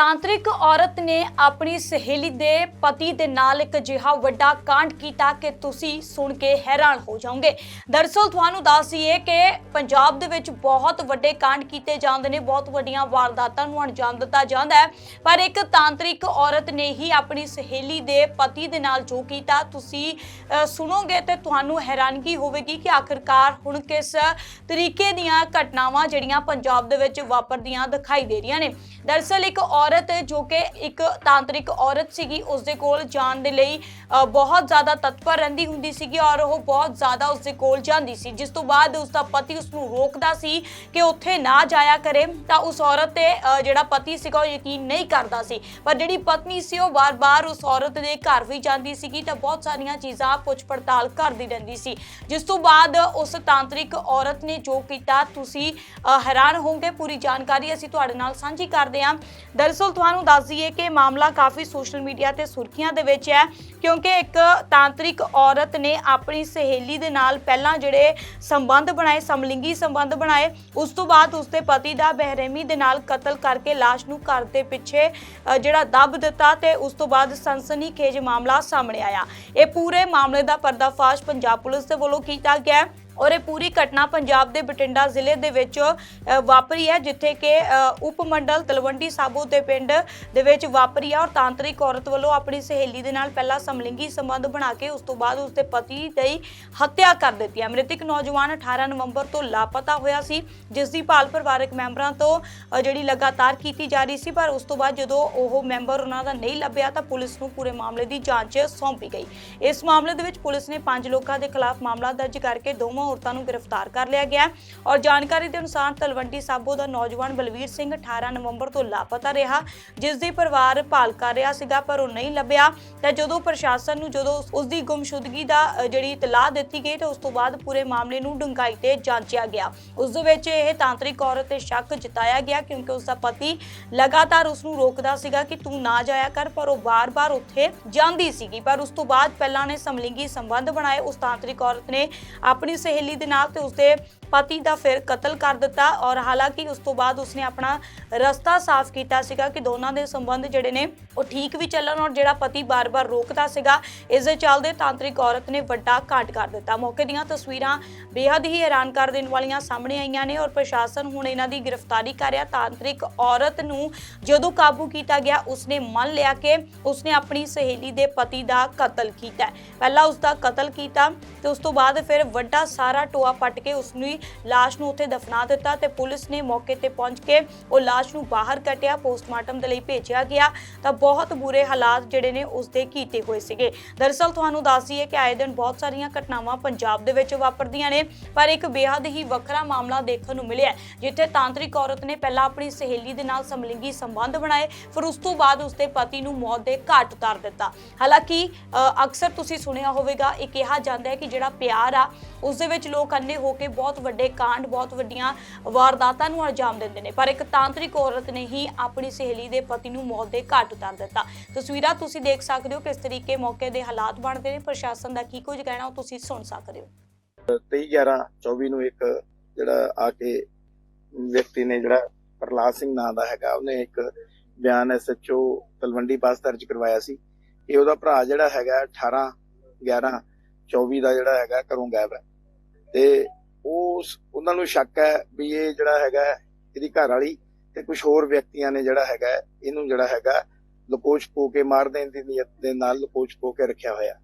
ਤਾਂਤਰਿਕ ਔਰਤ ਨੇ ਆਪਣੀ ਸਹੇਲੀ ਦੇ ਪਤੀ ਦੇ ਨਾਲ ਇੱਕ ਅਜਿਹਾ ਵੱਡਾ ਕਾਂਡ ਕੀਤਾ ਕਿ ਤੁਸੀਂ ਸੁਣ ਕੇ ਹੈਰਾਨ ਹੋ ਜਾਓਗੇ। ਦਰਅਸਲ ਤੁਹਾਨੂੰ ਦੱਸ ਦਈਏ ਕਿ ਪੰਜਾਬ ਦੇ ਵਿੱਚ ਬਹੁਤ ਵੱਡੇ ਕਾਂਡ ਕੀਤੇ ਜਾਂਦੇ ਨੇ, ਬਹੁਤ ਵੱਡੀਆਂ ਵਾਰਦਾਤਾਂ ਨੂੰ ਅੰਜਾਮ ਦਿੱਤਾ ਜਾਂਦਾ ਹੈ। ਪਰ ਇੱਕ ਤਾਂਤਰਿਕ ਔਰਤ ਨੇ ਹੀ ਆਪਣੀ ਸਹੇਲੀ ਦੇ ਪਤੀ ਦੇ ਨਾਲ ਜੋ ਕੀਤਾ, ਤੁਸੀਂ ਸੁਣੋਗੇ ਤੇ ਤੁਹਾਨੂੰ ਹੈਰਾਨਗੀ ਹੋਵੇਗੀ ਕਿ ਆਖਿਰਕਾਰ ਹੁਣ ਕਿਸ ਤਰੀਕੇ ਦੀਆਂ ਘਟਨਾਵਾਂ ਜਿਹੜੀਆਂ ਪੰਜਾਬ ਦੇ ਵਿੱਚ ਵਾਪਰਦੀਆਂ ਦਿਖਾਈ ਦੇ ਰਹੀਆਂ ਨੇ। ਦਰਅਸਲ ਇੱਕ ਔਰਤ ਔਰਤ, ਜੋ ਕਿ ਇੱਕ ਤਾਂਤਰਿਕ ਔਰਤ ਸੀਗੀ ਉਸ ਦੇ ਕੋਲ ਜਾਣ ਦੇ ਲਈ ਬਹੁਤ ਜ਼ਿਆਦਾ ਤਤਪਰ ਰਹਿੰਦੀ ਹੁੰਦੀ ਸੀਗੀ ਔਰ ਉਹ ਬਹੁਤ ਜ਼ਿਆਦਾ ਉਸ ਦੇ ਕੋਲ ਜਾਂਦੀ ਸੀ। ਜਿਸ ਤੋਂ ਬਾਅਦ ਉਸ ਦਾ ਪਤੀ ਉਸ ਨੂੰ ਰੋਕਦਾ ਸੀ ਕਿ ਉੱਥੇ ਨਾ ਜਾਇਆ ਕਰੇ, ਤਾਂ ਉਸ ਔਰਤ ਤੇ ਜਿਹੜਾ ਪਤੀ ਸੀਗਾ, ਉਹ ਯਕੀਨ ਨਹੀਂ ਕਰਦਾ ਸੀ। ਪਰ ਜਿਹੜੀ ਪਤਨੀ ਸੀ, ਉਹ ਵਾਰ ਵਾਰ ਉਸ ਔਰਤ ਦੇ ਘਰ ਵੀ ਜਾਂਦੀ ਸੀਗੀ, ਤਾਂ ਬਹੁਤ ਸਾਰੀਆਂ ਚੀਜ਼ਾਂ ਪੁੱਛ ਪੜਤਾਲ ਕਰਦੀ ਰਹਿੰਦੀ ਸੀ। ਜਿਸ ਤੋਂ ਬਾਅਦ ਉਸ ਤਾਂਤਰਿਕ ਔਰਤ ਨੇ ਜੋ ਕੀਤਾ, ਤੁਸੀਂ ਹੈਰਾਨ ਹੋਵੋਗੇ, ਪੂਰੀ ਜਾਣਕਾਰੀ ਅਸੀਂ ਤੁਹਾਡੇ ਨਾਲ ਸਾਂਝੀ ਕਰਦੇ ਹਾਂ। ਦਰਅਸਲ ਤੁਹਾਨੂੰ ਦੱਸ ਦਈਏ ਕਿ ਮਾਮਲਾ ਕਾਫੀ ਸੋਸ਼ਲ ਮੀਡੀਆ ਤੇ ਸੁਰਖੀਆਂ ਦੇ ਵਿੱਚ ਹੈ, ਕਿਉਂਕਿ ਇੱਕ ਤਾਂਤਰਿਕ ਔਰਤ ਨੇ ਆਪਣੀ ਸਹੇਲੀ ਦੇ ਨਾਲ ਪਹਿਲਾਂ ਜਿਹੜੇ ਸੰਬੰਧ ਬਣਾਏ, ਸਮਲਿੰਗੀ ਸੰਬੰਧ ਬਣਾਏ, ਉਸ ਤੋਂ ਬਾਅਦ ਉਸਦੇ ਪਤੀ ਦਾ ਬਹਿਰਮੀ ਦੇ ਨਾਲ ਕਤਲ ਕਰਕੇ ਲਾਸ਼ ਨੂੰ ਘਰ ਦੇ ਪਿੱਛੇ ਜਿਹੜਾ ਦੱਬ ਦਿੱਤਾ ਤੇ ਉਸ ਤੋਂ ਬਾਅਦ ਸਨਸਨੀਖੇਜ ਮਾਮਲਾ ਸਾਹਮਣੇ ਆਇਆ। ਇਹ ਪੂਰੇ ਮਾਮਲੇ ਦਾ ਪਰਦਾਫਾਸ਼ ਪੰਜਾਬ ਪੁਲਿਸ ਦੇ ਵੱਲੋਂ ਕੀਤਾ ਗਿਆ ਔਰ ਇਹ ਪੂਰੀ ਘਟਨਾ ਪੰਜਾਬ ਦੇ ਬਠਿੰਡਾ ਜ਼ਿਲ੍ਹੇ ਦੇ ਵਿੱਚ ਵਾਪਰੀ ਹੈ, ਜਿੱਥੇ ਕਿ ਉਪ ਮੰਡਲ ਤਲਵੰਡੀ ਸਾਬੋ ਦੇ ਪਿੰਡ ਦੇ ਵਿੱਚ ਵਾਪਰੀ ਹੈ ਔਰ ਤਾਂਤਰਿਕ ਔਰਤ ਵੱਲੋਂ ਆਪਣੀ ਸਹੇਲੀ ਦੇ ਨਾਲ ਪਹਿਲਾਂ ਸਮਲਿੰਗੀ ਸੰਬੰਧ ਬਣਾ ਕੇ ਉਸ ਤੋਂ ਬਾਅਦ ਉਸ ਦੇ ਪਤੀ ਦੀ ਹੱਤਿਆ ਕਰ ਦਿੱਤੀ ਹੈ। ਮ੍ਰਿਤਕ ਨੌਜਵਾਨ 18 ਨਵੰਬਰ ਤੋਂ ਲਾਪਤਾ ਹੋਇਆ ਸੀ, ਜਿਸ ਦੀ ਭਾਲ ਪਰਿਵਾਰਕ ਮੈਂਬਰਾਂ ਤੋਂ ਜਿਹੜੀ ਲਗਾਤਾਰ ਕੀਤੀ ਜਾ ਰਹੀ ਸੀ, ਪਰ ਉਸ ਤੋਂ ਬਾਅਦ ਜਦੋਂ ਉਹ ਮੈਂਬਰ ਉਹਨਾਂ ਦਾ ਨਹੀਂ ਲੱਭਿਆ ਤਾਂ ਪੁਲਿਸ ਨੂੰ ਪੂਰੇ ਮਾਮਲੇ ਦੀ ਜਾਂਚ ਸੌਂਪੀ ਗਈ। ਇਸ ਮਾਮਲੇ ਦੇ ਵਿੱਚ ਪੁਲਿਸ ਨੇ ਪੰਜ ਲੋਕਾਂ ਦੇ ਖਿਲਾਫ ਮਾਮਲਾ ਦਰਜ ਕਰਕੇ ਦੋਵਾਂ ਔਰਤਾਂ ਨੂੰ ਗ੍ਰਿਫਤਾਰ ਕਰ ਲਿਆ ਗਿਆ ਔਰ ਜਾਣਕਾਰੀ ਦੇ ਅਨੁਸਾਰ ਤਲਵੰਡੀ ਸਾਬੋ ਦਾ ਨੌਜਵਾਨ ਬਲਵੀਰ ਸਿੰਘ 18 ਨਵੰਬਰ ਤੋਂ ਲਾਪਤਾ ਰਿਹਾ, ਜਿਸ ਦੀ ਪਰਿਵਾਰ ਭਾਲ ਕਰ ਰਿਹਾ ਸੀਗਾ, ਪਰ ਉਹ ਨਹੀਂ ਲੱਭਿਆ ਤਾਂ ਜਦੋਂ ਪ੍ਰਸ਼ਾਸਨ ਨੂੰ ਜਦੋਂ ਉਸ ਦੀ ਗੁੰਮਸ਼ੁਦਗੀ ਦਾ ਜਿਹੜੀ ਇਤਲਾਹ ਦਿੱਤੀ ਗਈ ਤਾਂ ਉਸ ਤੋਂ ਬਾਅਦ ਪੂਰੇ ਮਾਮਲੇ ਨੂੰ ਡੂੰਘਾਈ ਤੇ ਜਾਂਚਿਆ ਗਿਆ। ਉਸ ਦੇ ਵਿੱਚ ਇਹ ਤਾਂਤਰਿਕ ਔਰਤ ਤੇ ਸ਼ੱਕ ਜਤਾਇਆ ਗਿਆ ਕਿਉਂਕਿ ਉਸ ਦਾ ਪਤੀ ਲਗਾਤਾਰ ਉਸ ਨੂੰ ਰੋਕਦਾ ਸੀਗਾ ਕਿ ਤੂੰ ਨਾ ਜਾਇਆ ਕਰ, ਪਰ ਉਹ ਬਾਰ-ਬਾਰ ਉੱਥੇ ਜਾਂਦੀ ਸੀਗੀ। ਪਰ ਉਸ ਤੋਂ ਬਾਅਦ ਪਹਿਲਾਂ ਨੇ ਸਮਲਿੰਗੀ ਸੰਬੰਧ ਬਣਾਏ। ਉਸ ਤਾਂਤਰਿਕ ਔਰਤ ਨੇ ਆਪਣੀ ਸਹੇਲੀ ਦੇ ਨਾਲ ਤੇ ਉਸਦੇ ਪਤੀ ਦਾ ਫਿਰ ਕਤਲ ਕਰ ਦਿੱਤਾ ਔਰ ਹਾਲਾਂਕਿ ਉਸ ਤੋਂ ਬਾਅਦ ਉਸਨੇ ਆਪਣਾ ਰਸਤਾ ਸਾਫ਼ ਕੀਤਾ ਸੀਗਾ ਕਿ ਦੋਨਾਂ ਦੇ ਸੰਬੰਧ ਜਿਹੜੇ ਨੇ ਉਹ ਠੀਕ ਵੀ ਚੱਲਣ ਔਰ ਜਿਹੜਾ ਪਤੀ ਬਾਰ-ਬਾਰ ਰੋਕਦਾ ਸੀਗਾ, ਇਸ ਦੇ ਚੱਲਦੇ ਤਾਂਤਰਿਕ ਔਰਤ ਨੇ ਵੱਡਾ ਕਾਂਡ ਕਰ ਦਿੱਤਾ। ਮੌਕੇ ਦੀਆਂ ਤਸਵੀਰਾਂ ਬੇहद ਹੀ ਹੈਰਾਨ ਕਰ ਦੇਣ ਵਾਲੀਆਂ ਸਾਹਮਣੇ ਆਈਆਂ ਨੇ ਔਰ ਪ੍ਰਸ਼ਾਸਨ ਹੁਣ ਇਹਨਾਂ ਦੀ ਗ੍ਰਿਫਤਾਰੀ ਕਰ ਰਿਹਾ। ਤਾਂਤਰਿਕ ਔਰਤ ਨੂੰ ਜਦੋਂ ਕਾਬੂ ਕੀਤਾ ਗਿਆ, ਉਸਨੇ ਮੰਨ ਲਿਆ ਕਿ ਉਸਨੇ ਆਪਣੀ ਸਹੇਲੀ ਦੇ ਪਤੀ ਦਾ ਕਤਲ ਕੀਤਾ। ਪਹਿਲਾਂ ਉਸ ਦਾ ਕਤਲ ਕੀਤਾ ਤੇ ਉਸ ਤੋਂ ਬਾਅਦ ਫਿਰ ਵੱਡਾ ਸਾਰਾ ਟੋਆ ਪੱਟ ਕੇ ਉਸ ਨੂੰ ਲਾਸ਼ ਨੂੰ ਉੱਥੇ ਦਫਨਾ ਦਿੱਤਾ ਤੇ ਪੁਲਿਸ ਨੇ ਮੌਕੇ ਤੇ ਪਹੁੰਚ ਕੇ ਉਹ ਲਾਸ਼ ਨੂੰ ਬਾਹਰ ਕੱਢਿਆ ਪੋਸਟਮਾਰਟਮ ਦੇ ਲਈ ਭੇਜਿਆ ਗਿਆ। ਤਾਂ ਬਹੁਤ ਬੁਰੇ ਹਾਲਾਤ ਜਿਹੜੇ ਨੇ ਉਸ ਦੇ ਕੀਤੇ ਹੋਏ ਸੀਗੇ। ਦਰਅਸਲ ਤੁਹਾਨੂੰ ਦੱਸ ਦਈਏ ਕਿ ਆਏ ਦਿਨ ਬਹੁਤ ਸਾਰੀਆਂ ਘਟਨਾਵਾਂ ਪੰਜਾਬ ਦੇ ਵਿੱਚ ਵਾਪਰਦੀਆਂ ਨੇ ਪਰ ਇੱਕ ਬੇहद ਹੀ ਵੱਖਰਾ ਮਾਮਲਾ ਦੇਖਣ ਨੂੰ ਮਿਲਿਆ ਜਿੱਥੇ ਤਾਂਤਰਿਕ ਔਰਤ ਨੇ ਪਹਿਲਾਂ ਆਪਣੀ ਸਹੇਲੀ ਦੇ ਨਾਲ ਸਮਲਿੰਗੀ ਸੰਬੰਧ ਬਣਾਏ ਫਿਰ ਉਸ ਤੋਂ ਬਾਅਦ ਉਸਦੇ ਪਤੀ ਨੂੰ ਮੌਤ ਦੇ ਘਾਟ ਉਤਾਰ ਦਿੱਤਾ। ਹਾਲਾਂਕਿ ਅ, ਅਕਸਰ ਤੁਸੀਂ ਸੁਣਿਆ ਹੋਵੇਗਾ ਇਹ ਕਿਹਾ ਜਾਂਦਾ ਹੈ ਕਿ ਜਿਹੜਾ ਪਿਆਰ ਆ ਉਸ ਦੇ ਵਿੱਚ ਲੋਕ ਅੰਨੇ ਹੋ ਕੇ ਬਹੁਤ ਵੱਡੇ ਕਾਂਡ, ਬਹੁਤ ਵੱਡੀਆਂ ਵਾਰਦਾਤਾਂ ਨੂੰ ਅੰਜਾਮ ਦਿੰਦੇ ਨੇ। ਪਰ ਇੱਕ ਤਾਂਤਰਿਕ ਔਰਤ ਨੇ ਹੀ ਆਪਣੀ ਸਹੇਲੀ ਦੇ ਪਤੀ ਨੂੰ ਮੌਤ ਦੇ ਘਾਟ ਉਤਾਰ ਦਿੱਤਾ। ਤਸਵੀਰਾਂ ਤੁਸੀਂ ਦੇਖ ਸਕਦੇ ਹੋ ਕਿਸ ਤਰੀਕੇ ਮੌਕੇ ਦੇ ਹਾਲਾਤ ਬਣਦੇ ਨੇ। ਪ੍ਰਸ਼ਾਸਨ ਦਾ ਕੀ ਕੁਝ ਕਹਿਣਾ, ਉਹ ਤੁਸੀਂ ਸੁਣ ਸਕਦੇ ਹੋ। 23 11 24 ਨੂੰ ਇੱਕ ਜਿਹੜਾ ਆ ਕੇ ਵਿਅਕਤੀ ਨੇ ਜਿਹੜਾ ਪ੍ਰਲਾਦ ਸਿੰਘ ਨਾਂ ਦਾ ਹੈਗਾ, ਉਹਨੇ ਇੱਕ ਬਿਆਨ ਐਸਐਚਓ ਤਲਵੰਡੀ ਪਾਸ ਦਰਜ ਕਰਵਾਇਆ ਸੀ। ਇਹ ਉਹਦਾ ਭਰਾ ਜਿਹੜਾ ਹੈਗਾ 18 11 24 ਦਾ ਜਿਹੜਾ ਹੈਗਾ, ਘਰੋਂ ਗਾਇਬ ਹੈ। ਤੇ ਉਸ ਉਹਨਾਂ ਨੂੰ ਸ਼ੱਕ ਹੈ ਵੀ ਇਹ ਜਿਹੜਾ ਹੈਗਾ ਇਹਦੀ ਘਰ ਵਾਲੀ ਤੇ ਕੁਝ ਹੋਰ ਵਿਅਕਤੀਆਂ ਨੇ ਜਿਹੜਾ ਹੈਗਾ ਇਹਨੂੰ ਜਿਹੜਾ ਹੈਗਾ ਲਕੋਚ ਪੋ ਕੇ ਮਾਰ ਦੇਣ ਦੀ ਨੀਅਤ ਦੇ ਨਾਲ ਲਕੋਚ ਪੋ ਕੇ ਰੱਖਿਆ ਹੋਇਆ।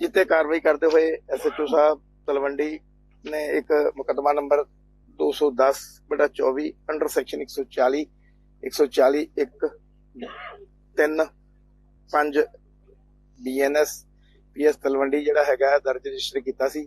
ਜਿੱਤੇ ਕਾਰਵਾਈ ਕਰਦੇ ਹੋਏ ਐਸਐਚਓ ਸਾਹਿਬ ਤਲਵੰਡੀ ਨੇ ਇੱਕ ਮੁਕੱਦਮਾ ਨੰਬਰ 210 ਬਟਾ 24 under section 140 140 1 3 5 BNS PS Talwandi ਜਿਹੜਾ ਹੈਗਾ ਦਰਜ ਰਜਿਸਟਰ ਕੀਤਾ ਸੀ।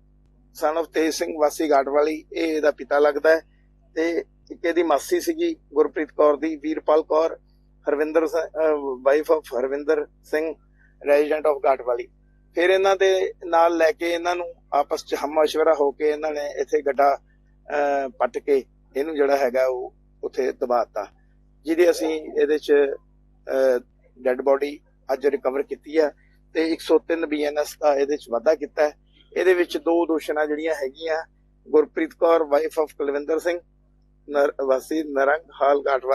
ਸਨ of ਤੇਜ ਸਿੰਘ ਵਾਸੀ ਘਾਟ ਇਹ ਇਹਦਾ ਪਿਤਾ ਲੱਗਦਾ ਹੈ। ਤੇ ਇੱਕ ਇਹਦੀ ਮਾਸੀ ਸੀਗੀ, ਗੁਰਪ੍ਰੀਤ ਕੌਰ ਦੀ, Veerpal Kaur, Harvinder wife of Harvinder Singh resident of Ghat ਫਿਰ ਇਹਨਾਂ ਦੇ ਨਾਲ ਲੈ ਕੇ ਇਹਨਾਂ ਨੂੰ ਆਪਸ ਚ ਹਮਸ਼ਵਰਾ ਹੋ ਕੇ ਇਹਨਾਂ ਨੇ ਇੱਥੇ ਗੱਡਾ ਪੱਟ ਕੇ ਇਹਨੂੰ ਜਿਹੜਾ ਹੈਗਾ ਉਹ ਉੱਥੇ ਦਬਾਤਾ ਜਿਹਦੇ ਅਸੀਂ ਇਹਦੇ ਚ ਡੈੱਡ ਬੋਡੀ ਅੱਜ ਰਿਕਵਰ ਕੀਤੀ ਹੈ। ਤੇ 103 ਬੀਐਨਐਸ ਦਾ ਇਹਦੇ ਚ ਵਾਧਾ ਕੀਤਾ ਹੈ। ਇਹਦੇ ਵਿੱਚ ਦੋ ਦੋਸ਼ਣਾ ਜਿਹੜੀਆਂ ਹੈਗੀਆਂ, ਗੁਰਪ੍ਰੀਤ ਕੌਰ ਵਾਈਫ ਆਫ ਕੁਲਵਿੰਦਰ ਸਿੰਘ ਵਾਸੀ ਨਰੰਗ ਹਾਲ ਘਾਟ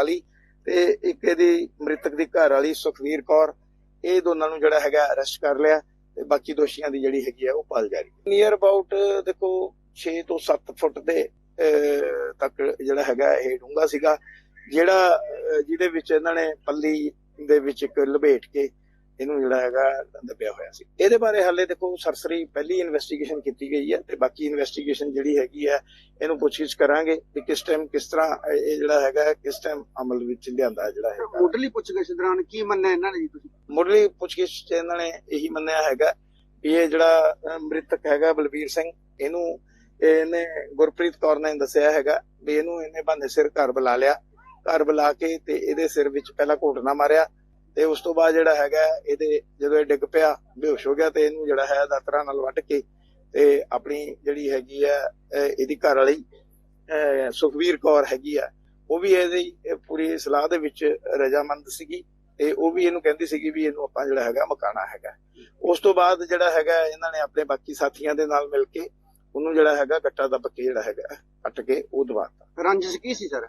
ਤੇ ਇੱਕ ਇਹਦੀ ਮ੍ਰਿਤਕ ਦੀ ਘਰ ਵਾਲੀ ਸੁਖਵੀਰ ਕੌਰ, ਇਹ ਦੋਨਾਂ ਨੂੰ ਜਿਹੜਾ ਹੈਗਾ ਅਰੈਸਟ ਕਰ ਲਿਆ ਤੇ ਬਾਕੀ ਦੋਸ਼ੀਆਂ ਦੀ ਜਿਹੜੀ ਹੈਗੀ ਆ ਉਹ ਪਾਲ ਜਾਰੀ ਨੀਅਰ ਅਬਾਊਟ ਦੇਖੋ 6 ਤੋਂ 7 ਫੁੱਟ ਦੇ ਤੱਕ ਜਿਹੜਾ ਹੈਗਾ ਇਹ ਡੂੰਘਾ ਸੀਗਾ, ਜਿਹੜਾ ਜਿਹਦੇ ਵਿੱਚ ਇਹਨਾਂ ਨੇ ਪੱਲੀ ਦੇ ਵਿੱਚ ਇੱਕ ਲਪੇਟ ਕੇ ਇਹਨੂੰ ਜਿਹੜਾ ਹੈਗਾ ਦੱਬਿਆ ਹੋਇਆ ਸੀ। ਇਹਦੇ ਬਾਰੇ ਹਾਲੇ ਦੇਖੋ ਸਰਸਰੀ ਪਹਿਲੀ ਇਨਵੈਸਟੀਗੇਸ਼ਨ ਕੀਤੀ ਗਈ ਹੈ ਤੇ ਬਾਕੀ ਇਨਵੈਸਟੀਗੇਸ਼ਨ ਜਿਹੜੀ ਹੈਗੀ ਹੈ ਇਹਨੂੰ ਪੁੱਛਗਿੱਛ ਕਰਾਂਗੇ ਕਿ ਕਿਸ ਟਾਈਮ ਕਿਸ ਤਰ੍ਹਾਂ ਇਹ ਜਿਹੜਾ ਹੈਗਾ ਕਿਸ ਟਾਈਮ ਅਮਲ ਵਿੱਚ ਲਿਆਂਦਾ ਜਿਹੜਾ ਹੈਗਾ। ਮੁੱਢਲੀ ਪੁੱਛਗਿੱਛ ਦੌਰਾਨ ਕੀ ਮੰਨਿਆ ਇਹਨਾਂ ਨੇ ਜੀ ਤੁਸੀਂ? ਮੁੱਢਲੀ ਪੁੱਛਗਿੱਛ 'ਚ ਇਹਨਾਂ ਨੇ ਇਹੀ ਮੰਨਿਆ ਹੈਗਾ ਵੀ ਇਹ ਜਿਹੜਾ ਮ੍ਰਿਤਕ ਹੈਗਾ ਬਲਵੀਰ ਸਿੰਘ ਇਹਨੂੰ ਇਹਨੇ ਗੁਰਪ੍ਰੀਤ ਕੌਰ ਨੇ ਦੱਸਿਆ ਹੈਗਾ ਵੀ ਇਹਨੂੰ ਇਹਨੇ ਬੰਦੇ ਸਿਰ ਘਰ ਬੁਲਾ ਲਿਆ। ਘਰ ਬੁਲਾ ਕੇ ਤੇ ਇਹਦੇ ਸਿਰ ਵਿੱਚ ਪਹਿਲਾਂ ਘੋਟਣਾ ਮਾਰਿਆ। ਤੇ ਉਸ ਤੋਂ ਬਾਅਦ ਜਿਹੜਾ ਹੈਗਾ, ਇਹਦੇ ਜਦੋਂ ਇਹ ਡਿੱਗ ਪਿਆ, ਬੇਹੋਸ਼ ਹੋ ਗਿਆ ਤੇ ਇਹਨੂੰ ਜਿਹੜਾ ਹੈ ਦਾਤਰਾ ਨਾਲ ਵੱਢ ਕੇ ਤੇ ਆਪਣੀ ਜਿਹੜੀ ਹੈਗੀ ਆ ਇਹਦੀ ਘਰ ਵਾਲੀ ਸੁਖਵੀਰ ਕੌਰ ਹੈਗੀ ਆ, ਉਹ ਵੀ ਇਹਦੀ ਪੂਰੀ ਸਲਾਹ ਦੇ ਵਿੱਚ ਰਜਾਮੰਦ ਸੀਗੀ ਤੇ ਉਹ ਵੀ ਇਹਨੂੰ ਕਹਿੰਦੀ ਸੀਗੀ ਵੀ ਇਹਨੂੰ ਆਪਾਂ ਜਿਹੜਾ ਹੈਗਾ ਮਕਾਣਾ ਹੈਗਾ। ਉਸ ਤੋਂ ਬਾਅਦ ਜਿਹੜਾ ਹੈਗਾ, ਇਹਨਾਂ ਨੇ ਆਪਣੇ ਬਾਕੀ ਸਾਥੀਆਂ ਦੇ ਨਾਲ ਮਿਲ ਕੇ ਉਹਨੂੰ ਜਿਹੜਾ ਹੈਗਾ ਗੱਟਾ ਦੱਬ ਕੇ ਜਿਹੜਾ ਹੈਗਾ, ਕੱਟ ਕੇ ਉਹ ਦਵਾਤਾ ਰੰਜਿਸ਼ ਕੀ ਸੀ, ਸਰ?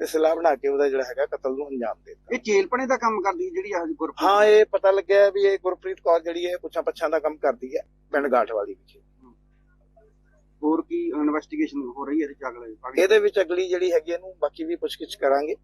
ਤੇ ਸਲਾਹ ਬਣਾ ਕੇ ਉਹਦਾ ਜਿਹੜਾ ਹੈਗਾ ਕਤਲ ਨੂੰ ਅੰਜਾਮ ਦੇ ਦਿੱਤਾ। ਇਹ ਜੇਲਪਣੇ ਦਾ ਕੰਮ ਕਰਦੀ ਹੈ ਜਿਹੜੀ ਇਹ ਗੁਰਪ੍ਰੀਤ ਹਾਂ ਇਹ ਪਤਾ ਲੱਗਿਆ ਵੀ ਇਹ ਗੁਰਪ੍ਰੀਤ ਕੌਰ ਜਿਹੜੀ ਹੈ ਪੁੱਛਾਂ ਪੱਛਾਂ ਦਾ ਕੰਮ ਕਰਦੀ ਹੈ ਪਿੰਡ ਗਾਠ ਵਾਲੀ ਵਿੱਚ। ਹੋਰ ਕੀ ਇਨਵੈਸਟੀਗੇਸ਼ਨ ਹੋ ਰਹੀ ਹੈ ਇਹਦੇ ਚ ਅਗਲੇ ਇਹਦੇ ਵਿੱਚ ਅਗਲੀ ਜਿਹੜੀ ਹੈਗੀ ਇਹਨੂੰ ਬਾਕੀ ਵੀ ਪੁੱਛਗਿੱਛ ਕਰਾਂਗੇ।